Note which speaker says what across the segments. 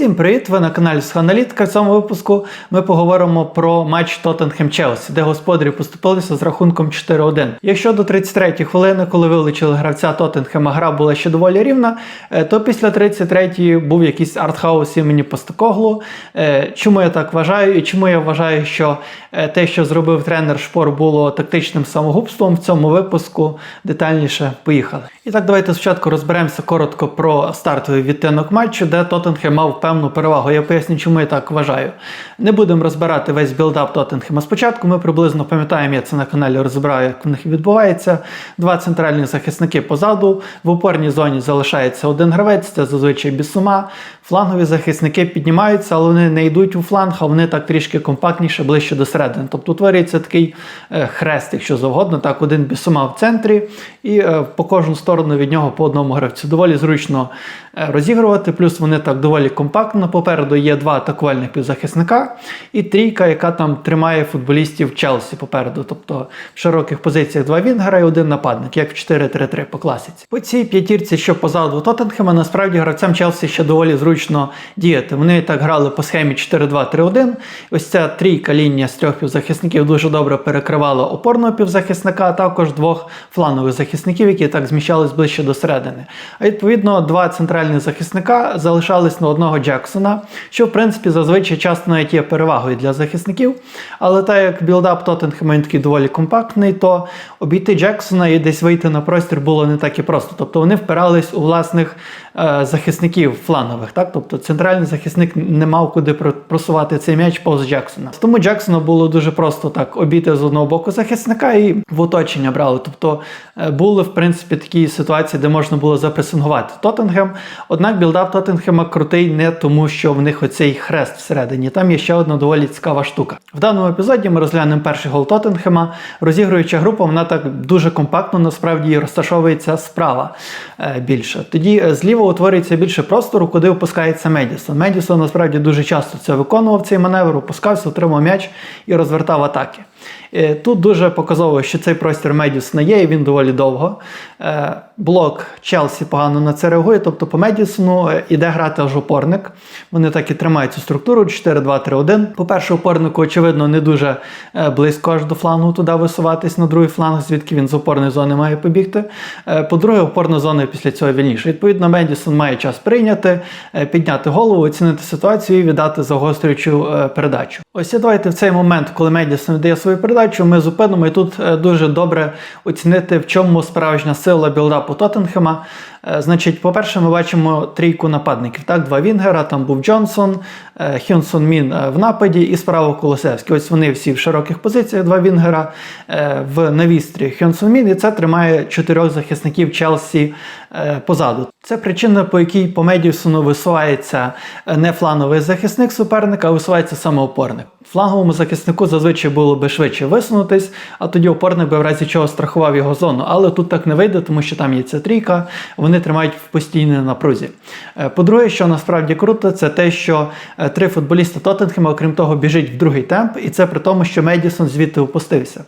Speaker 1: Всім привіт! Ви на каналі Сханалітка. В цьому випуску ми поговоримо про матч Тоттенхем Челсі, де господарі поступилися з рахунком 4-1. Якщо до 33-ї хвилини, коли вилучили гравця Тоттенхема, гра була ще доволі рівна, е, то після 33-ї був якийсь артхаус імені Постакоглу. Е, Чому я так вважаю? І чому я вважаю, що е, те, що зробив тренер Шпор, було тактичним самогубством в цьому випуску. Детальніше поїхали. І так, давайте спочатку розберемося коротко про стартовий відтинок матчу, де Тоттенхем мав певну перевагу. Я поясню, чому я так вважаю. Не будемо розбирати весь білдап Тоттенхема. Спочатку ми приблизно пам'ятаємо, я це на каналі розбираю, як в них відбувається. Два центральні захисники позаду. В опорній зоні залишається один гравець, це зазвичай Бісума. Флангові захисники піднімаються, але вони не йдуть у фланг, а вони так трішки компактніше, ближче до середини. Тобто утворюється такий е, хрест, якщо завгодно, так, один Бісума в центрі, і е, по кожну сторону від нього по одному гравцю. Доволі зручно е, розігрувати, плюс вони так доволі компактно. Попереду є два атакувальних півзахисника і трійка, яка там тримає футболістів Челсі попереду. Тобто в широких позиціях два вінгера і один нападник, як в 4-3-3 по класиці. По цій п'ятірці, що позаду Тоттенхема, насправді гравцям Челсі ще доволі зручно діяти. Вони так грали по схемі 4-2-3-1. Ось ця трійка лінія з трьох півзахисників дуже добре перекривала опорного півзахисника, а також двох флангових захисників, які так зміщались ближче до середини. А відповідно, два центральних захисника залишались на одного Джексона, що в принципі зазвичай часто навіть є перевагою для захисників. Але так як білдап Тоттенхема він такий доволі компактний, то обійти Джексона і десь вийти на простір було не так і просто. Тобто вони впирались у власних захисників флангових. Так? Тобто центральний захисник не мав куди про- просувати цей м'яч повз Джексона. Тому Джексону було дуже просто так обійти з одного боку захисника і в оточення брали. Тобто е, були в принципі такі ситуації, де можна було запресингувати Тоттенгем. Однак білдап Тоттенхема крутий не тому, що в них оцей хрест всередині. Там є ще одна доволі цікава штука. В даному епізоді ми розглянемо перший гол Тоттенхема. Розігруюча група, вона так дуже компактно насправді розташовується справа е, більше. Тоді е, зліва утворюється більше простору, куди опускається Медісон. Медісон насправді дуже часто це виконував цей маневр, опускався, отримав м'яч і розвертав атаки. Е, Тут дуже показово, що цей простір Медісона є, і він доволі довго. Е, Блок Челсі погано на це реагує, тобто по Медісону е, іде грати аж опорник. Вони так і тримають цю структуру 4-2-3-1. По-перше, опорнику, очевидно, не дуже близько аж до флангу туди висуватись на другий фланг, звідки він з опорної зони має побігти. По-друге, опорна зона після цього вільніше. Відповідно, Медісон має час прийняти, підняти голову, оцінити ситуацію і віддати загострюючу передачу. Ось і давайте в цей момент, коли Медісон дає свою передачу, ми зупинимо і тут е, дуже добре оцінити, в чому справжня сила білдапу Тоттенхема. Е, Значить, по-перше, ми бачимо трійку нападників. Так, два Вінгера, там був Джонсон, е, Хюнсон Мін е, в нападі і справа Колосевський. Ось вони всі в широких позиціях, два Вінгера в навістрі Хюнсон Мін, і це тримає чотирьох захисників Челсі позаду. Це причина, по якій по Медісону висувається не фланговий захисник суперника, а висувається саме опорник. Фланговому захиснику зазвичай було би швидше висунутись, а тоді опорник би в разі чого страхував його зону. Але тут так не вийде, тому що там є ця трійка, вони тримають в постійній напрузі. Е, По-друге, що насправді круто, це те, що е, три футболісти Тоттенхема, окрім того, біжить в другий темп, і це при тому, що Медісон звідти опустився.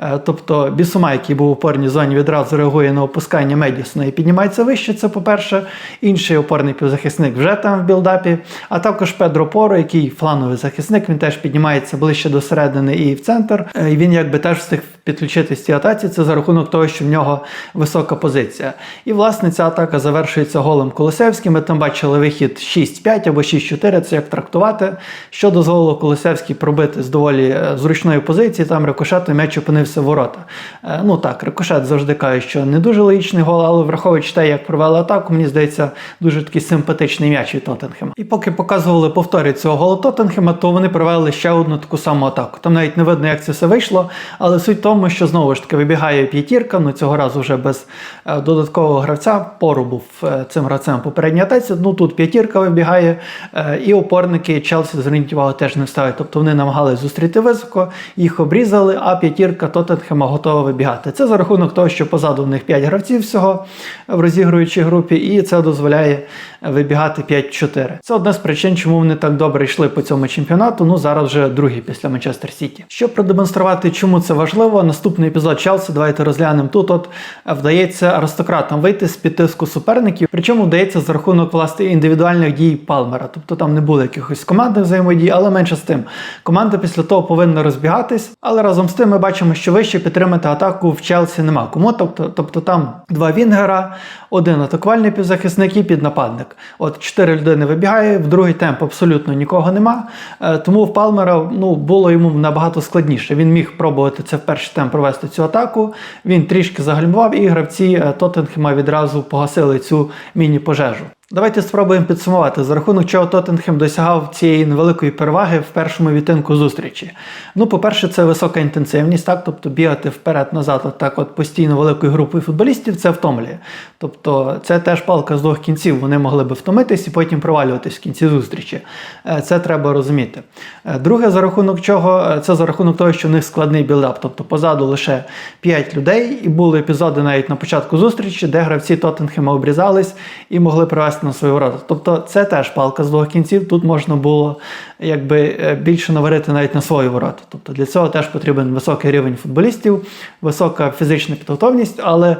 Speaker 1: Е, Тобто Бісума, який був у опорній зоні, відразу реагує на опускання Медісона і піднімається вище. Це по-перше, інший опорний півзахисник вже там в білдапі, а також Педро Поро, який флановий захисник, він теж піднімається ближче до середини і в центр. Е, І він якби теж встиг підключитись цій атаці. Це за рахунок того, що в нього висока позиція. І власне ця атака завершується голом Колосевським. Ми там бачили вихід 6-5 або 6-4, це як трактувати, що дозволило Колосевській пробити з доволі е, зручної позиції. Там рикошет і м'яч опинився в ворота. Е, Ну так, рикошет завжди каже, що не дуже логічний гол, але враховуючи те, як провели атаку, мені здається, дуже такий симпатичний м'яч від Тоттенхема. І поки показували повтори цього голу Тоттенхема, то вони провели ще одну таку саму атаку. Там навіть не видно, як це все вийшло, але суть в тому, що знову ж таки вибігає п'ятірка, ну цього разу вже без е, додаткового гравця. Пору був е, цим гравцем попередній атаці. Ну тут п'ятірка вибігає, е, і опорники Челсі зверніть увагу теж не вставить. Тобто вони намагалися зустріти високо, їх обрізали, а п'ятірка Тоттенхема готова вибігати. Це за рахунок того, що позаду в них 5 гравців всього в розігруючій групі, і це дозволяє вибігати 5-4. Це одна з причин, чому вони так добре йшли по цьому чемпіонату. Ну зараз вже другий після Манчестер Сіті. Щоб продемонструвати, чому це важливо, наступний епізод Челсі, давайте розглянемо тут. От вдається аристократам вийти з під тиску суперників, причому вдається за рахунок власне індивідуальних дій Палмера. Тобто там не було якихось командних взаємодій, але менше з тим. Команда після того повинна розбігатись, але разом з тим ми бачимо, що вище підтримати атаку в Челсі нема. Кому тобто, тобто там два Вінгера, один атакувальний півзахисник і піднападник. От чотири людини вибігає, в другий темп абсолютно нікого нема. Е, Тому в Палмера ну, було йому набагато складніше. Він міг пробувати це в перший темп провести цю атаку. Він трішки загальмував, і гравці е, Тоттенхема відразу погасили цю міні-пожежу. Давайте спробуємо підсумувати, за рахунок чого Тоттенхем досягав цієї невеликої переваги в першому відтинку зустрічі. Ну, по-перше, це висока інтенсивність, так, тобто бігати вперед-назад, от так от постійно великою групою футболістів, це втомлює. Тобто це теж палка з двох кінців. Вони могли би втомитись і потім провалюватись в кінці зустрічі. Е, Це треба розуміти. Е, Друге, за рахунок чого, Е, це за рахунок того, що в них складний білдап. Тобто позаду лише 5 людей, і були епізоди навіть на початку зустрічі, де гравці Тоттенхема обрізались і могли привести на свою ворота. Тобто це теж палка з двох кінців. Тут можна було якби е, більше наварити навіть на свої ворота. Тобто для цього теж потрібен високий рівень футболістів, висока фізична підготовність, але.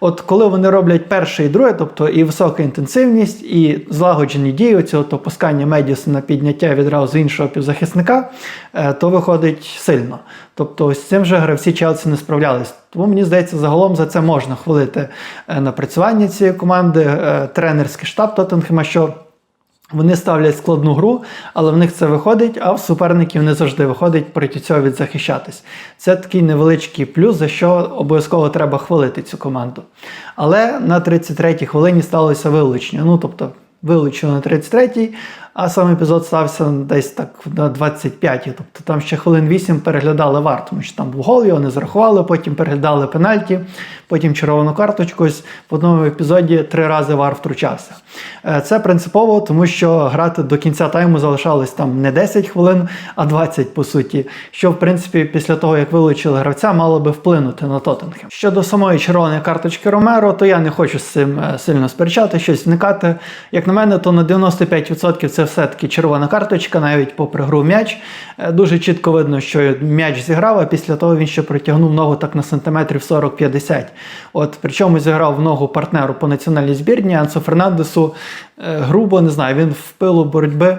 Speaker 1: От коли вони роблять перше і друге, тобто і висока інтенсивність, і злагоджені дії, цього то пускання Медісона підняття відразу іншого півзахисника, е, то виходить сильно. Тобто з цим же гравці Челсі не справлялись. Тому мені здається, загалом за це можна хвалити е, напрацювання цієї команди, е, тренерський штаб Тоттенхема, що вони ставлять складну гру, але в них це виходить, а в суперників не завжди виходить проти цього відзахищатись. Це такий невеличкий плюс, за що обов'язково треба хвалити цю команду. Але на 33-й хвилині сталося вилучення. Ну, тобто, вилучили на 33-й, а сам епізод стався десь так на 25-й. Тобто там ще хвилин 8 переглядали вар, тому що там був гол, його не зарахували, потім переглядали пенальті, потім червону карточку. Ось в одному епізоді три рази вар втручався. Е, Це принципово, тому що грати до кінця тайму залишалось там не 10 хвилин, а 20 по суті. Що, в принципі, після того, як вилучили гравця, мало би вплинути на Тоттенхем. Щодо самої червоної карточки Ромеро, то я не хочу з цим е, сильно сперечати, щось вникати. Як на мене, то на 95% це все-таки червона карточка, навіть попри гру м'яч. Е, Дуже чітко видно, що м'яч зіграв, а після того він ще притягнув ногу так на сантиметрів 40-50. От причому зіграв в ногу партнеру по національній збірні Ансо Фернандесу. Е, Грубо не знаю, він в пилу боротьби.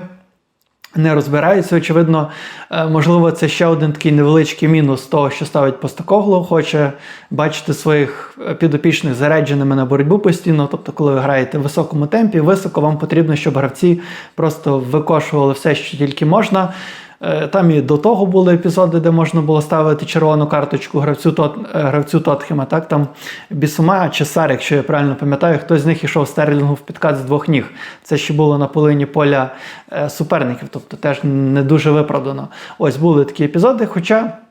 Speaker 1: Не розбирається, очевидно, Е, можливо, це ще один такий невеличкий мінус того, що ставить Постакоглу, хоче бачити своїх е, підопічних зарядженими на боротьбу постійно. Тобто, коли ви граєте в високому темпі, високо вам потрібно, щоб гравці просто викошували все, що тільки можна. Е, Там і до того були епізоди, де можна було ставити червону карточку гравцю Тот, е, гравцю Тотхема. Так там Бісума чи Сар, якщо я правильно пам'ятаю, хтось з них ішов стерлінгу в підкат з двох ніг. Це ще було на половині поля е, суперників, тобто теж не дуже виправдано. Ось були такі епізоди. Хоча.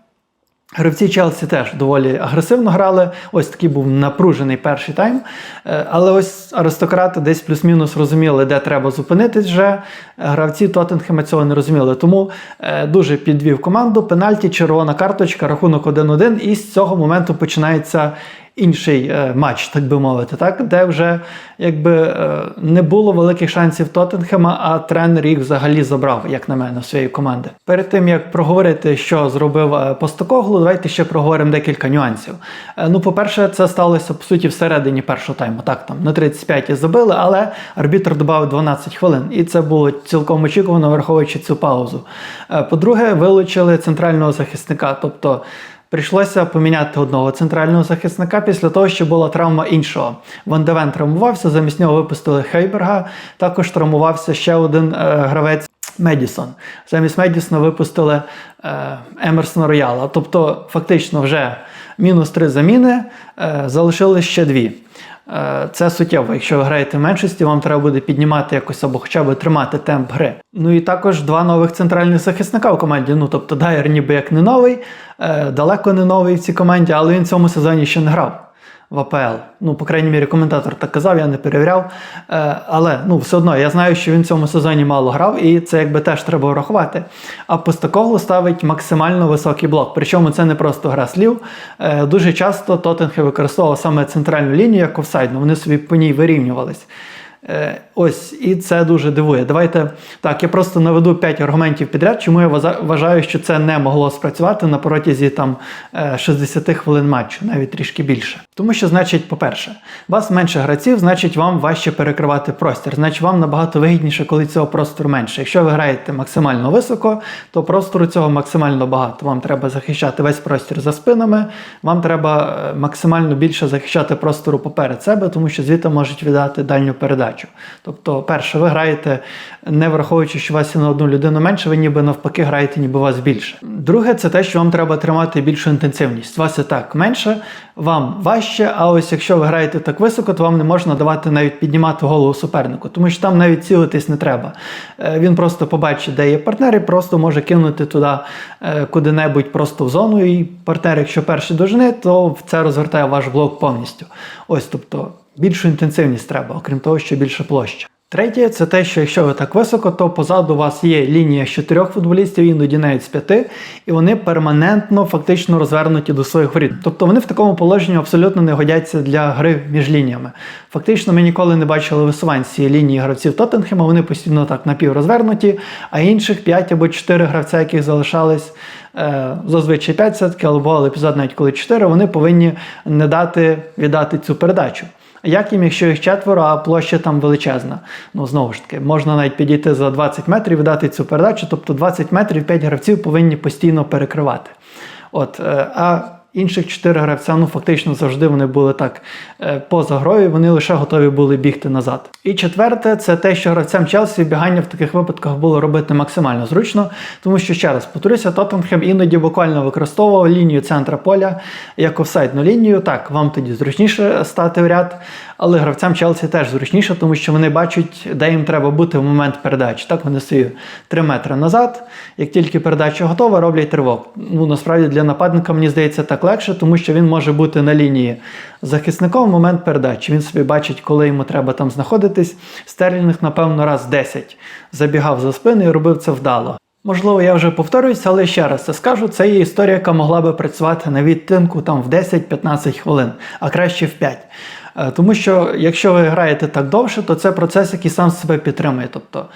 Speaker 1: Гравці Челсі теж доволі агресивно грали. Ось такий був напружений перший тайм. Е, Але ось аристократи десь плюс-мінус розуміли, де треба зупинитись вже. Гравці Тоттенхема цього не розуміли. Тому е, дуже підвів команду. Пенальті, червона карточка, рахунок 1-1. І з цього моменту починається інший е, матч, так би мовити, так? де вже якби е, не було великих шансів Тоттенхема, а тренер їх взагалі забрав, як на мене, своєї команди. Перед тим як проговорити, що зробив е, Постакоглу, давайте ще проговоримо декілька нюансів. Ну, по-перше, це сталося по суті всередині першого тайму. Так, там на 35-ті забили, але арбітр додав 12 хвилин, і це було цілком очікувано, враховуючи цю паузу. По-друге, вилучили центрального захисника, тобто. Прийшлося поміняти одного центрального захисника після того, що була травма іншого. Ван Девен травмувався, замість нього випустили Хейберга. Також травмувався ще один е, гравець Медісон. Замість Медісона випустили е, Емерсона Рояла. Тобто, фактично, вже мінус три заміни, е, залишилось ще дві. Е, Це суттєво. Якщо ви граєте в меншості, вам треба буде піднімати якось або хоча б тримати темп гри. Ну і також два нових центральних захисника в команді. Ну тобто Дайер ніби як не новий, е, далеко не новий в цій команді, але він в цьому сезоні ще не грав в АПЛ. Ну, по крайній мірі, коментатор так казав, я не перевіряв. Е, але ну, все одно я знаю, що він в цьому сезоні мало грав, і це якби теж треба врахувати. А Постакоглу ставить максимально високий блок. Причому це не просто гра слів. Е, дуже часто Тоттенхе використовував саме центральну лінію як офсайдну, вони собі по ній вирівнювались. Е, Ось, і це дуже дивує. Давайте так, я просто наведу 5 аргументів підряд, чому я вважаю, що це не могло спрацювати на протязі там е, 60 хвилин матчу, навіть трішки більше. Тому що, значить, по-перше, вас менше гравців, значить, вам важче перекривати простір. Значить, вам набагато вигідніше, коли цього простору менше. Якщо ви граєте максимально високо, то простору цього максимально багато. Вам треба захищати весь простір за спинами, вам треба е, максимально більше захищати простору поперед себе, тому що звідти можуть віддати дальню передачу. Тобто, перше, ви граєте, не враховуючи, що у вас є на одну людину менше, ви ніби навпаки граєте, ніби вас більше. Друге, це те, що вам треба тримати більшу інтенсивність. Вас і так менше, вам важче, а ось якщо ви граєте так високо, то вам не можна давати навіть піднімати голову супернику, тому що там навіть цілитись не треба. Е, Він просто побачить, де є партнер, і просто може кинути туди е, куди-небудь просто в зону. І партнер, якщо перший дожене, то це розвертає ваш блок повністю. Ось тобто більшу інтенсивність треба, окрім того, що більше площа. Третє, це те, що якщо ви так високо, то позаду вас є лінія з чотирьох футболістів, іноді навіть з п'яти, і вони перманентно фактично розвернуті до своїх воріт. Тобто вони в такому положенні абсолютно не годяться для гри між лініями. Фактично, ми ніколи не бачили висувань цієї лінії гравців Тоттенхема, вони постійно так напіврозвернуті, а інших 5 або 4 гравця, яких залишались. е, Зазвичай 5 все-таки, або епізод навіть коли 4, вони повинні не дати віддати цю передачу. Як їм, якщо їх четверо, а площа там величезна? Ну, знову ж таки, можна навіть підійти за 20 метрів і дати цю передачу, тобто 20 метрів 5 гравців повинні постійно перекривати. От, е, а інших 4 гравця, ну фактично завжди вони були так е, поза грою, вони лише готові були бігти назад. І четверте, це те, що гравцям Челсі бігання в таких випадках було робити максимально зручно, тому що ще раз повторюся, Тоттенхем іноді буквально використовував лінію центра поля як офсайдну лінію. Так, вам тоді зручніше стати в ряд, але гравцям Челсі теж зручніше, тому що вони бачать, де їм треба бути в момент передачі. Так, вони стають 3 метри назад. Як тільки передача готова, роблять тривог. Ну насправді для нападника мені здається так легше, тому що він може бути на лінії захисником в момент передачі. Він собі бачить, коли йому треба там знаходитись. Стерлінг, напевно, раз 10 забігав за спину і робив це вдало. Можливо, я вже повторююся, але ще раз це скажу. Це є історія, яка могла би працювати на відтинку там в 10-15 хвилин, а краще в 5. Е, Тому що якщо ви граєте так довше, то це процес, який сам себе підтримує. Тобто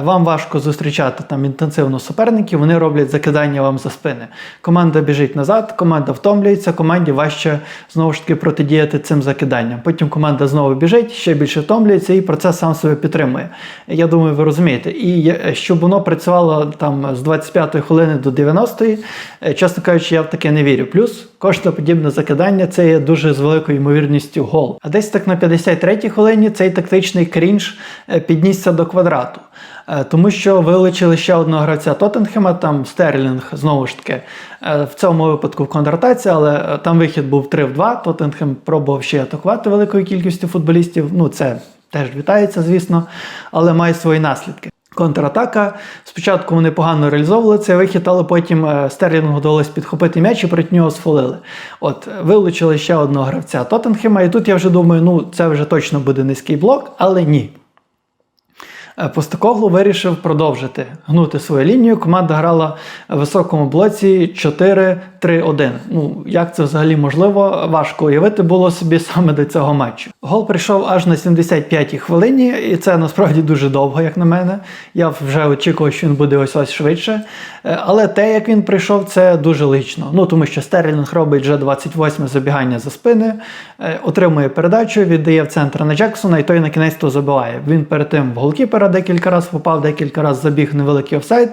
Speaker 1: вам важко зустрічати там інтенсивно суперників, вони роблять закидання вам за спини. Команда біжить назад, команда втомлюється, команді важче знову ж таки протидіяти цим закиданням. Потім команда знову біжить, ще більше втомлюється, і процес сам себе підтримує. Я думаю, ви розумієте. І щоб воно працювало там з 25-ї хвилини до 90-ї, е, чесно кажучи, я в таке не вірю. Плюс кожне подібне закидання це є дуже з великою ймовірністю гол. А десь так на 53-й хвилині цей тактичний крінж е, піднісся до квадрату. Е, Тому що вилучили ще одного гравця Тоттенхема, там Стерлінг, знову ж таки, е, в цьому випадку в контратаці, але е, там вихід був 3 в 2. Тоттенхем пробував ще атакувати великою кількістю футболістів. Ну, це теж вітається, звісно, але має свої наслідки. Контратака. Спочатку вони погано реалізовували цей вихід, але потім Стерлінгу вдалося підхопити м'яч і проти нього сфолили. От, вилучили ще одного гравця Тоттенхема, і тут я вже думаю, ну це вже точно буде низький блок, але ні. Е, Постакоглу вирішив продовжити гнути свою лінію. Команда грала в високому блоці 4-3-1. Ну, як це взагалі можливо, важко уявити було собі саме до цього матчу. Гол прийшов аж на 75-й хвилині, і це насправді дуже довго, як на мене. Я вже очікував, що він буде ось ось швидше. Е, Але те, як він прийшов, це дуже логічно. Ну тому що Стерлінг робить вже 28 забігання за спини, е, отримує передачу, віддає в центр на Джексона, і той на кінець то забиває. Він перед тим в голкіпера декілька разів попав, декілька разів забіг невеликий офсайд.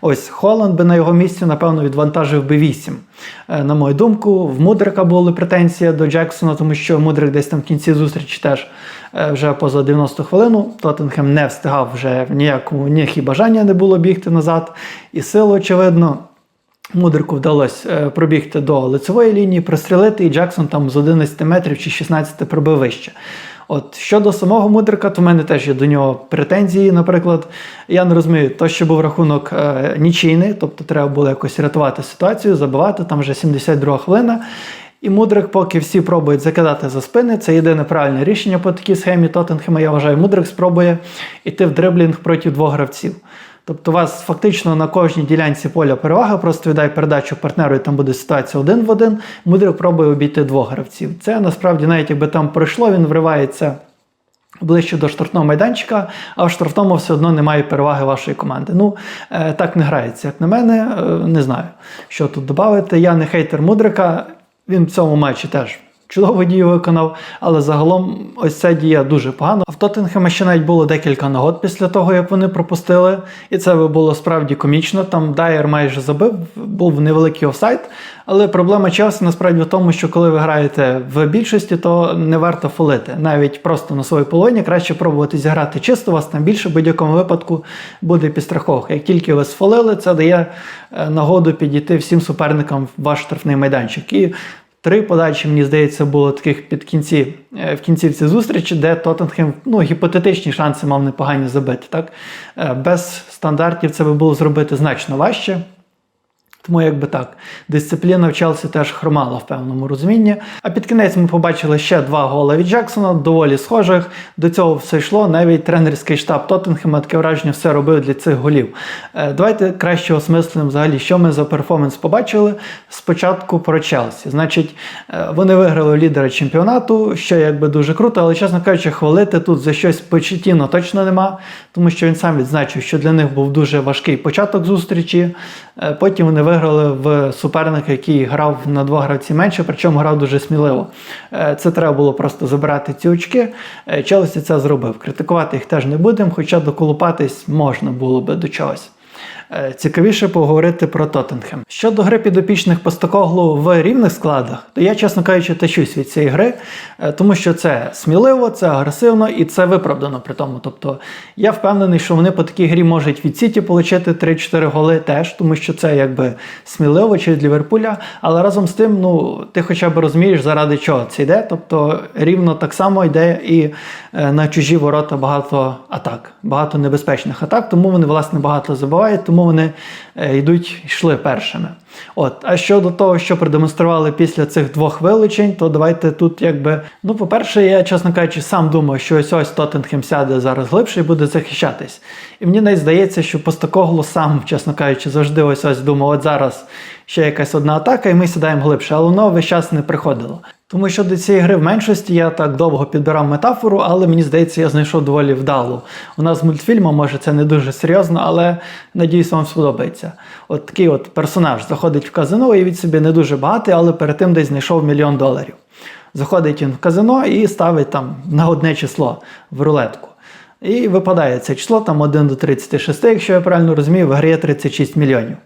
Speaker 1: Ось Холланд би на його місці, напевно, відвантажив би 8. Е, На мою думку, в Мудрика були претензії до Джексона, тому що Мудрик десь там в кінці зустрічі теж е, вже поза 90 хвилину. Тоттенхем не встигав вже ніякому ні і бажання не було бігти назад, і сили, очевидно. Мудрику вдалося е, пробігти до лицевої лінії, прострілити, і Джексон там з 11 метрів чи 16 пробив вище. От щодо самого Мудрика, то в мене теж є до нього претензії. Наприклад, я не розумію, то що був рахунок е, нічийний, тобто треба було якось рятувати ситуацію, забивати, там вже 72 хвилина. І Мудрик, поки всі пробують закидати за спини, це єдине правильне рішення по такій схемі Тоттенхема. Я вважаю, Мудрик спробує йти в дриблінг проти двох гравців. Тобто у вас фактично на кожній ділянці поля перевага, просто віддай передачу партнеру, і там буде ситуація один в один. Мудрик пробує обійти двох гравців. Це насправді, навіть якби там пройшло, він вривається Ближче до штрафного майданчика, а в штрафному все одно немає переваги вашої команди. Ну, е, так не грається, як на мене. Е, не знаю, що тут додати. Я не хейтер Мудрика, він в цьому матчі теж чудову дію виконав, але загалом ось ця дія дуже погана. В Тоттенхема ще навіть було декілька нагод після того, як вони пропустили. І це було справді комічно. Там Дайер майже забив, був невеликий офсайд. Але проблема Челсі насправді в тому, що коли ви граєте в більшості, то не варто фолити. Навіть просто на своїй половині краще пробувати зіграти чисто, вас там більше в будь-якому випадку буде підстраховка. Як тільки ви сфолили, це дає е, нагоду підійти всім суперникам в ваш штрафний майданчик. І Три подачі, мені здається, було таких під кінці, е, в кінцівці зустрічі, де Тоттенхем ну, гіпотетичні шанси мав непогані забити. Так? Е, Без стандартів це би було зробити значно важче. Тому якби так, дисципліна в Челсі теж хромала в певному розумінні. А під кінець ми побачили ще два голи від Джексона, доволі схожих. До цього все йшло. Навіть тренерський штаб Тоттенхема таке враження все робив для цих голів. Е, Давайте краще осмислимо взагалі, що ми за перформанс побачили. Спочатку про Челсі. Значить, е, вони виграли лідера чемпіонату, що якби дуже круто, але чесно кажучи, хвалити тут за щось почетіно точно нема, тому що він сам відзначив, що для них був дуже важкий початок зустрічі. Е, Потім вони виграли в суперника, який грав на два гравці менше, причому грав дуже сміливо. Е, Це треба було просто забирати ці очки. Е, Челсі це зробив. Критикувати їх теж не будемо, хоча доколупатись можна було би до чогось. Е, Цікавіше поговорити про Тоттенхем. Щодо гри підопічних Постакоглу в рівних складах, то я, чесно кажучи, тащусь від цієї гри, е, тому що це сміливо, це агресивно і це виправдано при тому. Тобто я впевнений, що вони по такій грі можуть від Сіті отримати 3-4 голи теж, тому що це якби сміливо чи від Ліверпуля. Але разом з тим, ну ти хоча б розумієш, заради чого це йде. Тобто рівно так само йде і е, на чужі ворота багато атак, багато небезпечних атак, тому вони власне багато забувають, тому вони е, йдуть йшли першими. От, а щодо того, що продемонстрували після цих двох вилучень, то давайте тут, якби. Ну, по-перше, я, чесно кажучи, сам думав, що ось ось Тоттенхем сяде зараз глибше і буде захищатись. І мені навіть здається, що Постакоглу сам, чесно кажучи, завжди ось ось думав, от зараз ще якась одна атака, і ми сідаємо глибше, але воно весь час не приходило. Тому що до цієї гри в меншості я так довго підбирав метафору, але мені здається, я знайшов доволі вдалу. У нас мультфільму, може, це не дуже серйозно, але надіюсь, вам сподобається. От такий от персонаж заходить в казино і від собі не дуже багатий, але перед тим десь знайшов мільйон доларів. Заходить він в казино і ставить там на одне число в рулетку. І випадає це число там 1 до 36, якщо я правильно розумію, виграє 36 мільйонів.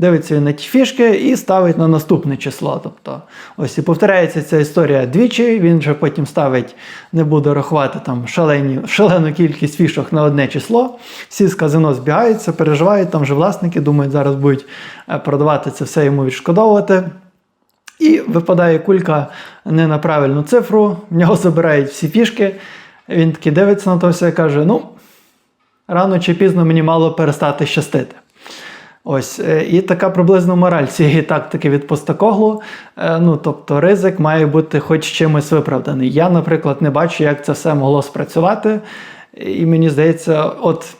Speaker 1: Дивиться на ті фішки і ставить на наступне число. Тобто, ось і повторяється ця історія двічі. Він вже потім ставить, не буду рахувати там шалені, шалену кількість фішок на одне число. Всі з казино збігаються, переживають, там вже власники думають, зараз будуть е, продавати це все йому відшкодовувати. І випадає кулька не на правильну цифру, в нього забирають всі фішки. Він такий дивиться на то все і каже: ну, рано чи пізно мені мало перестати щастити. Ось, е, і така приблизно мораль цієї тактики від Постакоглу. Е, Ну, тобто ризик має бути хоч чимось виправданий. Я, наприклад, не бачу, як це все могло спрацювати. І мені здається, от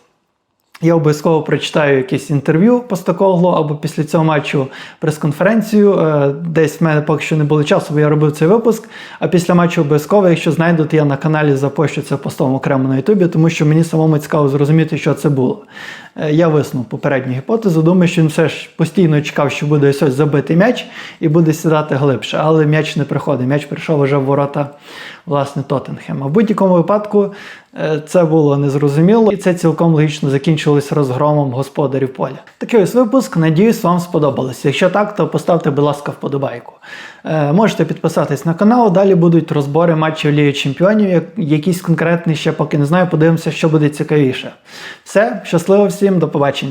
Speaker 1: я обов'язково прочитаю якесь інтерв'ю Постакоглу або після цього матчу прес-конференцію. Е, Десь в мене поки що не було часу, бо я робив цей випуск. А після матчу обов'язково, якщо знайду, то я на каналі запощу це постом окремо на Ютубі, тому що мені самому цікаво зрозуміти, що це було. Е, Я виснув попередню гіпотезу. Думаю, що він все ж постійно чекав, що буде ось ось забитий м'яч і буде сідати глибше. Але м'яч не приходить. М'яч прийшов вже в ворота власне Тоттенхема. В будь-якому випадку е, це було незрозуміло, і це цілком логічно закінчилось розгромом господарів поля. Такий ось випуск. Надіюсь, вам сподобалось. Якщо так, то поставте, будь ласка, вподобайку. Е, Можете підписатись на канал. Далі будуть розбори матчів Ліги Чемпіонів. як- Якісь конкретні ще поки не знаю. Подивимося, що буде цікавіше. Все, щасливо всім, до побачення.